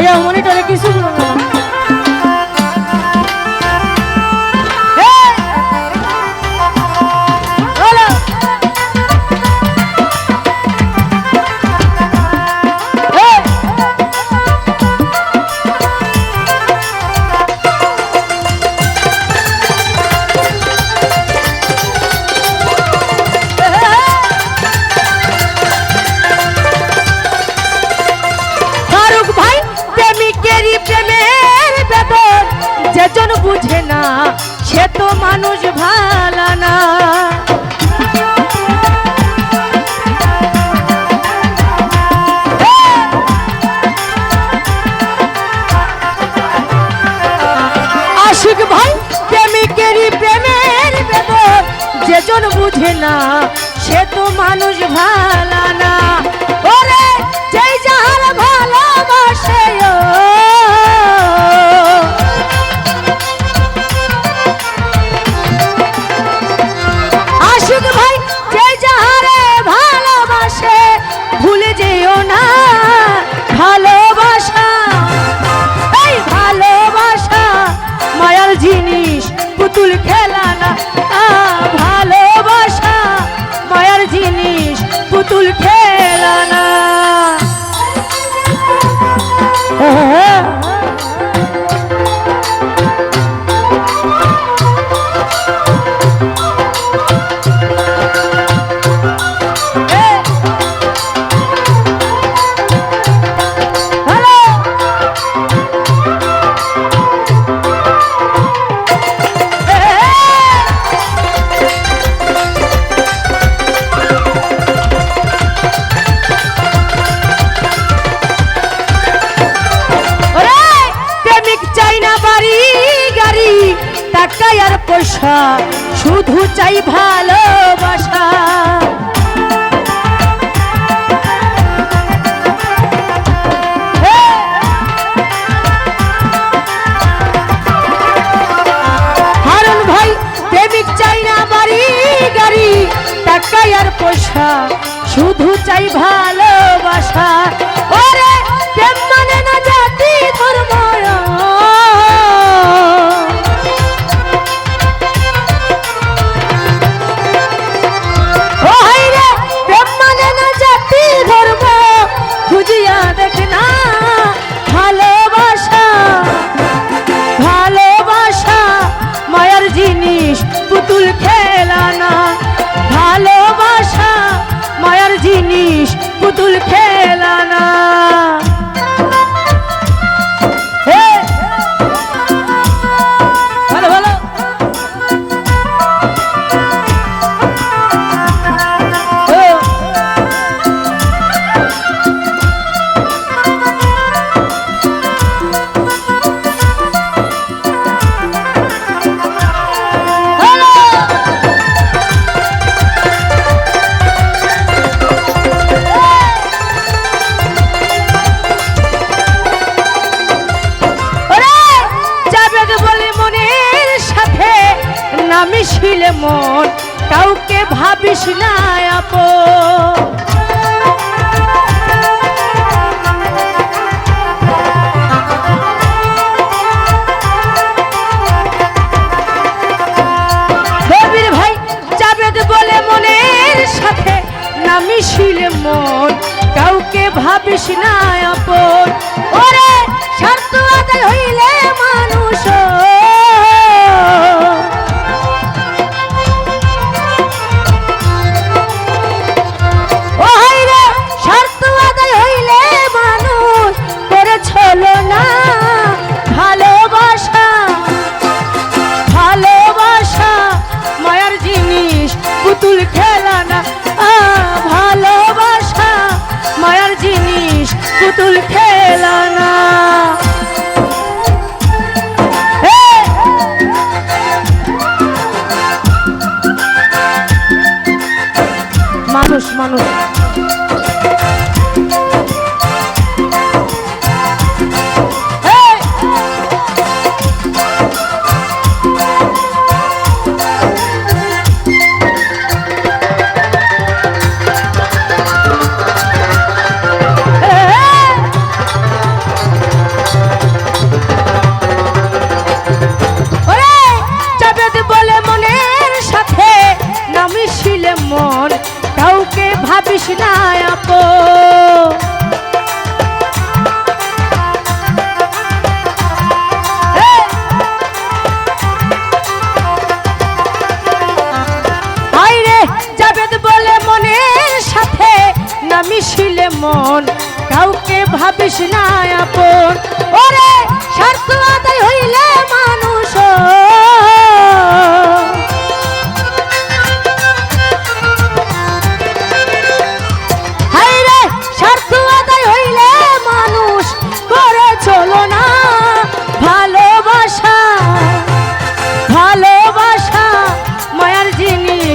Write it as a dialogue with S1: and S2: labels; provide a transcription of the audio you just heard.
S1: ভাইয়া মনে টনে কিছু যেজন বুঝে না, সে তো মানুষ ভালা না। আশিক ভাই, প্রেমিকেরই প্রেমের বেদন যেজন বুঝে না, সে তো মানুষ ভালা না। টাকায় আর পয়সা শুধু চাই ভালোবাসা। মন কাউকে ভাবিস না আপন। মিশিলে মন কাউকে ভাবিস না আপন। ওরে না আপো। বলে মনের সাথে না মিশিলে মন কাউকে ভাবিস না আপন। ওরে